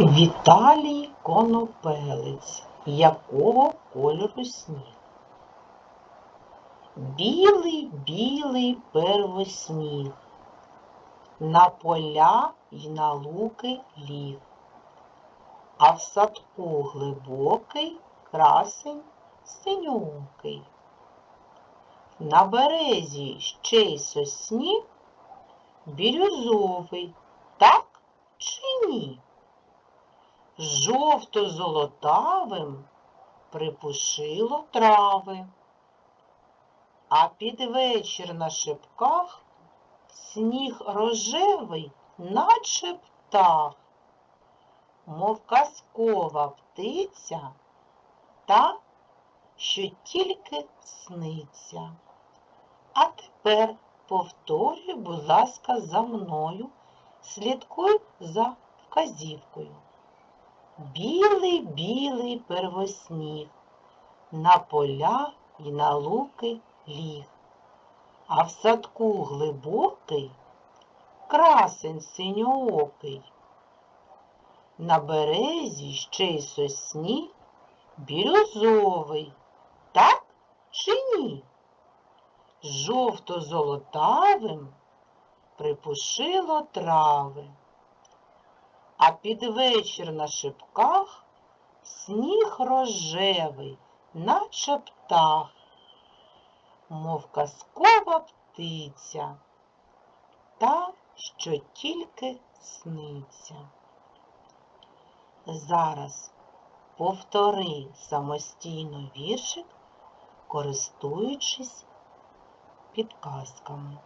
Віталій Конопелець. Якого кольору сніг? Білий, білий первосніг, на поля й на луки ліг, а в садку глибокий красень синьокий. На березі ще й сосні бірюзовий, ні? Жовто-золотавим припушило трави, а під вечір на шипках сніг рожевий, наче птах, мов казкова птиця, та, що тільки сниться. А тепер повторюй, будь ласка, за мною, слідкуй за вказівкою. Білий, білий первосніг, на поля й на луки ліг, а в садку глибокий красень синьоокий. На березі ще й сосні бірюзовий, так чи ні? Жовто-золотавим припушило трави. А під вечір на шипках сніг рожевий, наче птах, мов казкова птиця, та, що тільки сниться. Зараз повтори самостійно віршик, користуючись підказками.